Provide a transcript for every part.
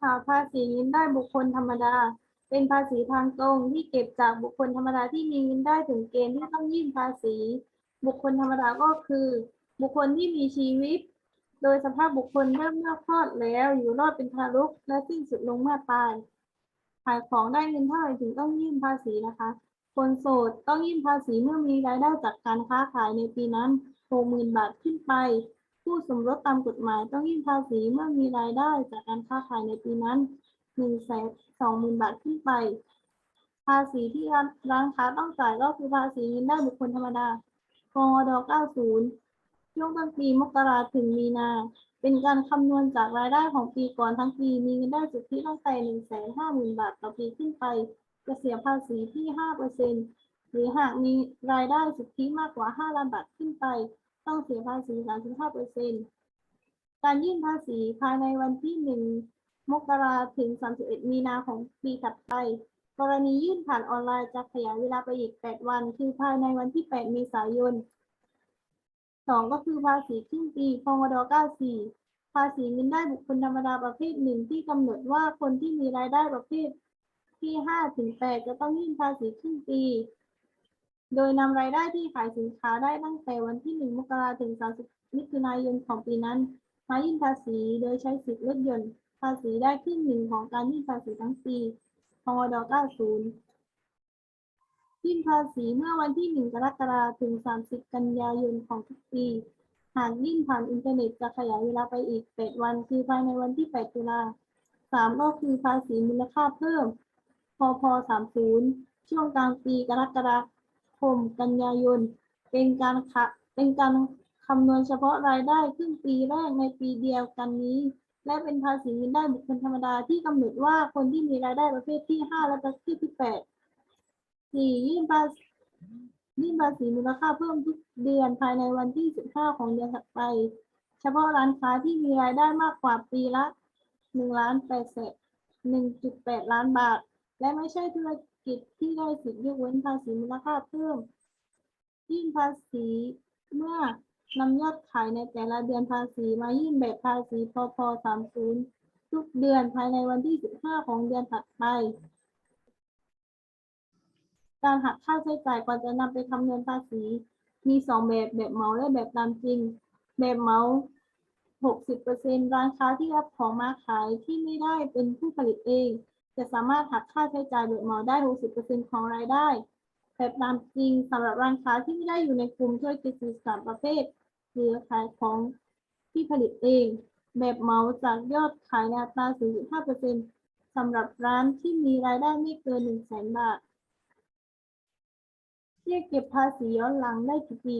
ค่ะภาษีเงินได้บุคคลธรรมดา เป็นภาษีทางตรงที่เก็บจากบุคคลธรรมดาที่มีเงินได้ถึงเกณฑ์ที่ต้องยื่นภาษี บุคคลธรรมดาก็คือ บุคคลที่มีชีวิต โดยสภาพบุคคลเริ่มเมื่อคลอดแล้วอยู่รอดเป็นทารกและสิ้นสุดลงเมื่อตายขายของได้เงินเท่าไหร่ถึงต้องยื่นภาษีนะคะ คนโสดต้องยื่นภาษีเมื่อมีรายได้จากการค้าขายในปีนั้นหกหมื่นบาทขึ้นไป ผู้สมรสตามกฎหมายต้องยื่นภาษีเมื่อมีรายได้จากการค้าขายในปีนั้นหนึ่งแสนสองหมื่นบาทขึ้นไป ภาษีที่ร้านค้าต้องจ่ายก็คือภาษีเงินได้บุคคลธรรมดากอด90 ช่วงต้นปีมกราถึงมีนา เป็นการคำนวณจากรายได้ของปีก่อนทั้งปี มีเงินได้สุทธิตั้งแต่หนึ่งแสนห้าหมื่นบาทต่อปีขึ้นไป จะเสียภาษีที่ห้าเปอร์เซ็นหรือหากมีรายได้สุทธิมากกว่าห้าล้านบาทขึ้นไป ต้องเสียภาษีสามสิบห้าเปอร์เซ็นการยื่นภาษีภายในวันที่หนึ่งมกราถึงสามสิบเอ็ดมีนาของปีถัดไป กรณียื่นผ่านออนไลน์จะขยายเวลาไปอีกแปดวัน คือภายในวันที่แปดเมษายนสองก็คือภาษีครึ่งปีพงด94 ภาษีเงินได้บุคคลธรรมดาประเภทหนึ่งที่กำหนดว่าคนที่มีรายได้ประเภทที่5ถึง8จะต้องยื่นภาษีครึ่งปี โดยนำรายได้ที่ขายสินค้าได้ตั้งแต่วันที่ 1 มกราถึง 30 มิถุนายนของปีนั้น มายื่นภาษีโดยใช้สิทธิลดหย่อนภาษีได้ครึ่งหนึ่งของการยื่นภาษีทั้งปีพงด90ยื่นภาษีเมื่อวันที่ 1 กรกฎาคมถึง 30 กันยายนของทุกปี หากยื่นผ่านอินเทอร์เน็ตจะขยายเวลาไปอีก 8 วัน คือภายในวันที่ 8 ตุลา3ก็คือภาษีมูลค่าเพิ่ม พพ30 ช่วงกลางปีกรกฎาคม คม กันยายน เป็นการคะเป็นการคำนวณเฉพาะรายได้ครึ่งปีแรกในปีเดียวกันนี้ และเป็นภาษีเงินได้บุคคลธรรมดาที่กำหนดว่าคนที่มีรายได้ประเภทที่ 5 และประเภทที่8สี่ยื่นภาษียื่นภาษีมูลค่าเพิ่มทุกเดือนภายในวันที่ 15 ของเดือนถัดไป เฉพาะร้านค้าที่มีรายได้มากกว่าปีละ1ล้าน8แสน1.8 ล้านบาท และไม่ใช่ธุรกิจ ที่ได้สิทธิยกเว้นภาษีมูลค่าเพิ่ม ยื่นภาษีเมื่อนำยอดขายในแต่ละเดือนภาษีมายื่นแบบภาษีพพ30ทุกเดือนภายในวันที่15ของเดือนถัดไป การหักค่าใช้จ่ายก่อนจะนำไปคำนวณภาษี มีสองแบบแบบเหมาและแบบตามจริง แบบเหมา60%ร้านค้าที่รับของมาขายที่ไม่ได้เป็นผู้ผลิตเอง จะสามารถหักค่าใช้จ่ายแบบเหมาได้ 60%ของรายได้แบบตามจริงสำหรับร้านค้าที่ไม่ได้อยู่ในกลุ่มธุรกิจสื่อสารประเภทหรือขายของที่ผลิตเอง แบบเหมาจากยอดขายในอัตรา0.5%สำหรับร้านที่มีรายได้ไม่เกิน 100,000 บาทเรียกเก็บภาษีย้อนหลังได้กี่ปี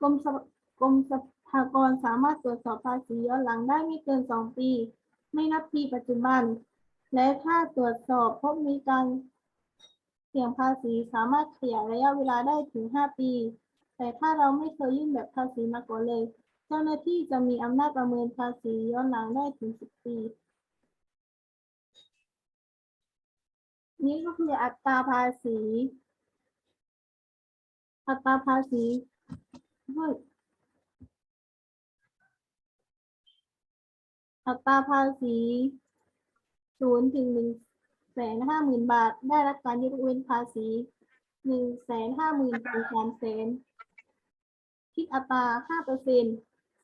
กรมสรรพกรมสรรพากรสามารถตรวจสอบภาษีย้อนหลังได้ไม่เกิน 2 ปี ไม่นับปีปัจจุบัน และถ้าตรวจสอบพบมีการเสี่ยงภาษีสามารถขยายระยะเวลาได้ถึง 5 ปี แต่ถ้าเราไม่เคยยื่นแบบภาษีมาก่อนเลย เจ้าหน้าที่จะมีอำนาจประเมินภาษีย้อนหลังได้ถึง 10 ปี นี่ก็คืออัตราภาษี อัตราภาษีเฮ้ยอัตราภาษี ศูนย์ถึงหนึ่งแสนห้าหมื่นบาท ได้รับการยกเว้นภาษีหนึ่งแสนห้าหมื่นถึงสามแสนคิดอัตราห้าเปอร์เซ็น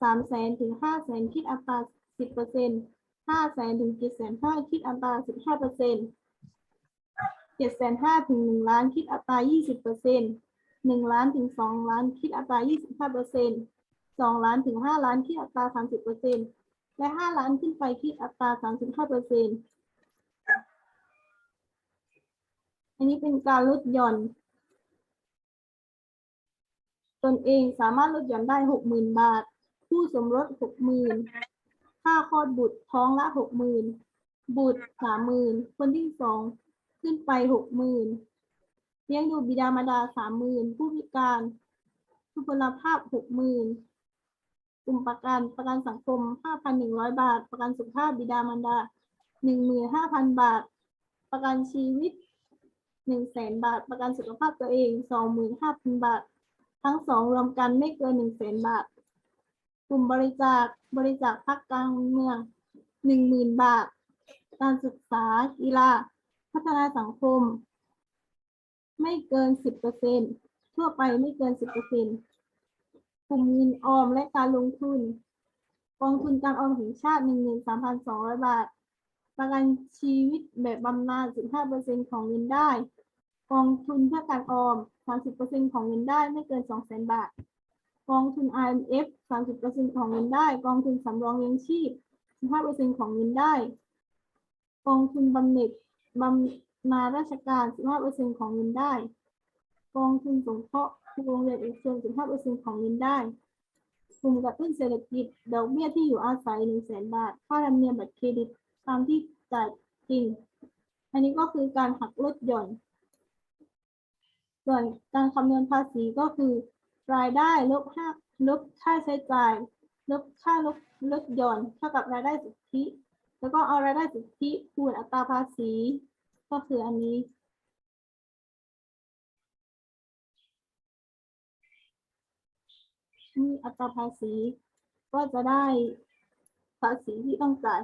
สามแสนถึงห้าแสนคิดอัตราสิบเปอร์เซ็นห้าแสนถึงเจ็ดแสนห้าคิดอัตราสิบห้าเปอร์เซ็นเจ็ดแสนห้าถึงหนึ่งล้านคิดอัตรายี่สิบเปอร์เซ็นหนึ่งล้านถึงสองล้านคิดอัตรายี่สิบห้าเปอร์เซ็นสองล้านถึงห้าล้านคิดอัตราสามสิบเปอร์เซ็นและห้าล้านขึ้นไปคิดอัตราสามสิบห้าเปอร์เซ็นต์ อันนี้เป็นการลดหย่อน ตนเองสามารถลดหย่อนได้หกหมื่นบาท ผู้สมรสหกหมื่นค่าคลอดบุตรท้องละหกหมื่นบุตรสามหมื่นคนที่สองขึ้นไปหกหมื่นเลี้ยงดูบิดามารดาสามหมื่นผู้พิการทุพพลภาพหกหมื่นกลุ่มประกันประกันสังคมห้าพันหนึ่งร้อยบาท ประกันสุขภาพบิดามารดาหนึ่งหมื่นห้าพันบาท ประกันชีวิต หนึ่งแสนบาท ประกันสุขภาพตัวเองสองหมื่นห้าพันบาท ทั้งสองรวมกันไม่เกินหนึ่งแสนบาท กลุ่มบริจาคบริจาคพรรคการเมืองหนึ่งหมื่นบาท การศึกษากีฬาพัฒนาสังคม ไม่เกินสิบเปอร์เซ็นทั่วไปไม่เกินสิบเปอร์เซ็นกลุ่มเงินออมและการลงทุนกองทุนการออมแห่งชาติหนึ่งหมื่นสามพันสองร้อยบาท ประกันชีวิตแบบบำนาญสิบห้าเปอร์เซ็นของเงินได้ กองทุนเพื่อการออมสามสิบเปอร์เซ็นของเงินได้ไม่เกินสองแสนบาท กองทุน IMF สามสิบเปอร์เซ็นของเงินได้ กองทุนสำรองเลี้ยงชีพสิบห้าเปอร์เซ็นของเงินได้ กองทุนบำเหน็จบำนาญราชการสิบห้าเปอร์เซ็นของเงินได้ กองทุนสงเคราะห์โรงเรียนเอกชนสิบห้าเปอร์เซ็นของเงินได้กลุ่มกระตุ้นเศรษฐกิจ ดอกเบี้ยที่อยู่อาศัยหนึ่งแสนบาท ค่าธรรมเนียมบัตรเครดิต ตามที่จ่ายจริง อันนี้ก็คือการหักลดหย่อน ส่วนการคำนวณภาษีก็คือ รายได้ลบค่าลบค่าใช้จ่าย ลบค่าลบลดหย่อนเท่ากับรายได้สุทธิ แล้วก็เอารายได้สุทธิคูณอัตราภาษี ก็คืออันนี้นี่อัตราภาษี ก็จะได้ภาษีที่ต้องจ่าย